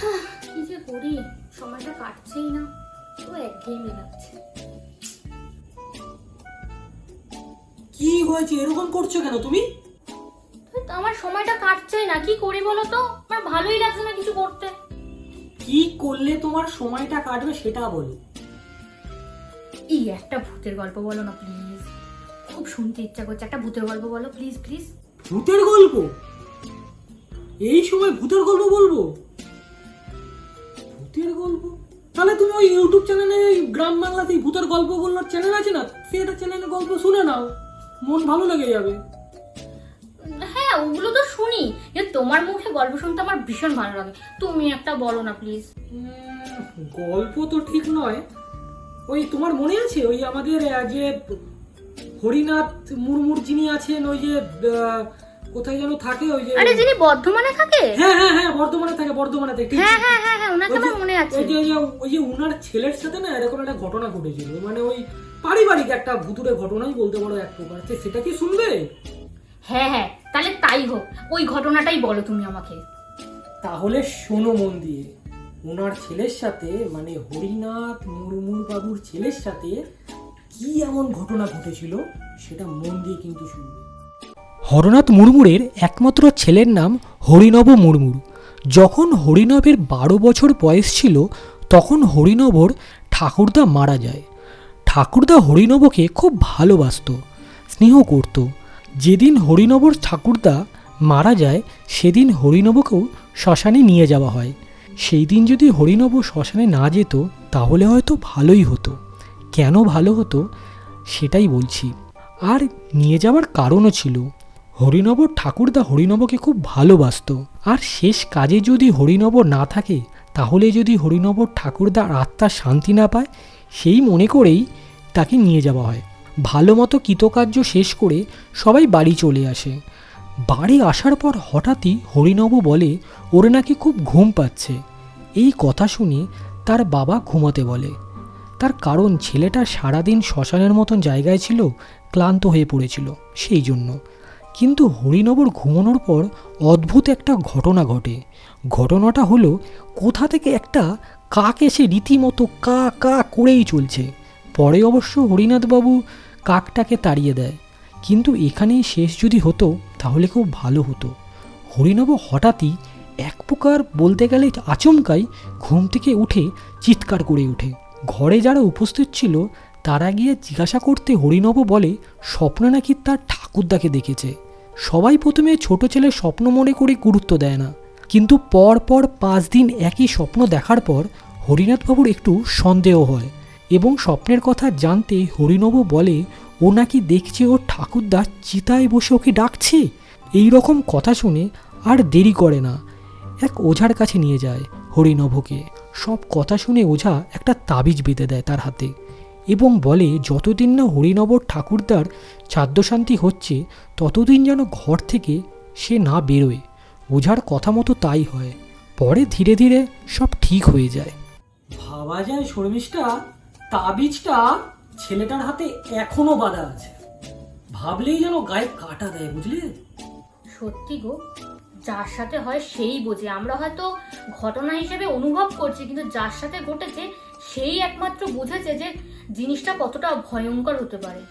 কি যে করি? সময়টা কাটছেই না। তো একঘেয়েমি লাগছে। কি হয়েছে? এরকম করছ কেন তুমি? আমার সময়টা কাটছেই না। কি করি বলো তো? আমার ভালোই লাগছে না কিছু করতে। কি করলে তোমার সময়টা কাটবে সেটা বলো। এই একটা ভূতের গল্প বলো না প্লিজ খুব শুনতে ইচ্ছা করছে। একটা ভূতের গল্প বলো প্লিজ প্লিজ ভূতের গল্প? এই সময় ভূতের গল্প বলব? ভূতের গল্প? তাহলে তুমি ওই ইউটিউব চ্যানেলে গ্রাম বাংলাতে ভূতের গল্পগুলোর চ্যানেল আছে না? সেটা চ্যানেলের গল্প শুনে নাও। মন ভালো লেগে যাবে। হ্যাঁ ওগুলো তো শুনি। কিন্তু তোমার মুখে গল্প শুনতে আমার ভীষণ ভালো লাগে। তুমি একটা বলো না প্লিজ গল্প তো ঠিক নয়। ওই তোমার মনে আছে? ওই আমাদের যে হরিনাথ মুরমুর যিনি আছেন ওই যে কোথায় যেন থাকে ওই যে আরে যিনি বর্ধমানে থাকে? হ্যাঁ হ্যাঁ হ্যাঁ বর্ধমানে থাকে বর্ধমানে থাকে হ্যাঁ হ্যাঁ হ্যাঁ হ্যাঁ ওনাকে আমার মনে আছে। ওই যে ওই যে- ছেলের সাথে না এরকম একটা ঘটনা ঘটেছিল মানে ওই পারিবারিক একটা ভুতুরে ঘটনাই বলতে পারো এক প্রকার। সেটা কি শুনবে? হ্যাঁ হ্যাঁ তাহলে তাই হোক। ওই ঘটনাটাই বলো তুমি আমাকে। তাহলে শোনো মন দিয়ে। ওনার ছেলের সাথে মানে হরিনাথ মুরমুর বাবুর ছেলের সাথে কি এমন ঘটনা ঘটেছিল সেটা মন দিয়ে কিন্তু শুনবে। হরনাথ মুরমুরের একমাত্র ছেলের নাম হরিনব মুরমুর। যখন হরিনবের বারো বছর বয়স ছিল, তখন হরিনবর ঠাকুরদা মারা যায়। ঠাকুরদা হরিনবকে খুব ভালোবাসতো, স্নেহ করত। যেদিন হরিনবর ঠাকুরদা মারা যায়, সেদিন হরিনবকেও শ্মশানে নিয়ে যাওয়া হয়। সেই দিন যদি হরিনব শ্মশানে না যেত, তাহলে হয়তো ভালোই হতো। কেন ভালো হতো, সেটাই বলছি। আর নিয়ে যাওয়ার কারণও ছিল। হরিনব ঠাকুরদা হরিনবকে খুব ভালোবাসতো। আর শেষ কাজে যদি হরিনব না থাকে, তাহলে যদি হরিনব ঠাকুরদার আত্মার শান্তি না পায়, সেই মনে করেই তাকে নিয়ে যাওয়া হয়। ভালো মতো কৃতকার্য শেষ করে সবাই বাড়ি চলে আসে। বাড়ি আসার পর হঠাৎই হরিনব বলে, ওর নাকি খুব ঘুম পাচ্ছে। এই কথা শুনে তার বাবা ঘুমাতে বলে। তার কারণ ছেলেটা সারাদিন শ্মশানের মতন জায়গায় ছিল, ক্লান্ত হয়ে পড়েছিল, সেই জন্য। কিন্তু হরিনবর ঘুমানোর পর অদ্ভুত একটা ঘটনা ঘটে। ঘটনাটা হলো, কোথা থেকে একটা কাক এসে রীতিমতো কা কা করেই চলছে। পরে অবশ্য হরিনাথবাবু কাকটাকে তাড়িয়ে দেয়। কিন্তু এখানেই শেষ যদি হতো, তাহলে খুব ভালো হতো। হরিনব হঠাৎই এক প্রকার বলতে গেলে আচমকাই ঘুম থেকে উঠে চিৎকার করে ওঠে। ঘরে যারা উপস্থিত ছিল, তারা গিয়ে জিজ্ঞাসা করতে হরিনব বলে, স্বপ্ন নাকি তার ঠাকুরদাকে দেখেছে। সবাই প্রথমে ছোট ছেলের স্বপ্ন মনে করে গুরুত্ব দেয় না। কিন্তু পর পর পাঁচ দিন একই স্বপ্ন দেখার পর হরিনাথবাবুর একটু সন্দেহ হয় এবং স্বপ্নের কথা জানতে হরিনবু বলে, ও নাকি দেখছে ও ঠাকুরদা চিতায় বসে ওকে ডাকছে? এই রকম কথা শুনে আর দেরি করে না। এক ওঝার কাছে নিয়ে যায় হরিনভকে সব কথা শুনে ওঝা একটা তাবিজ বেঁধে দেয় তার হাতে। এবং বলে যতদিন না হরিনবর ঠাকুরদার চাদ্যশান্তি হচ্ছে ততদিন যেন ঘর থেকে সে না বেরোয়। ওঝার কথা মতো তাই হয়। পরে ধীরে ধীরে সব ঠিক হয়ে যায়। ভাবা যায় শর্মিষ্ঠা তাবিজটা ছেলেটার হাতে এখনও বাধা আছে। ভাবলেই যেন গায়ে কাটা দেয় বুঝলে? সত্যি গো যার সাথে হয় সেই বোঝে। আমরা হয়তো ঘটনা হিসেবে অনুভব করছি কিন্তু যার সাথে ঘটেছে সেই একমাত্র বুঝেছে যে জিনিসটা কতটা ভয়ঙ্কর হতে পারে।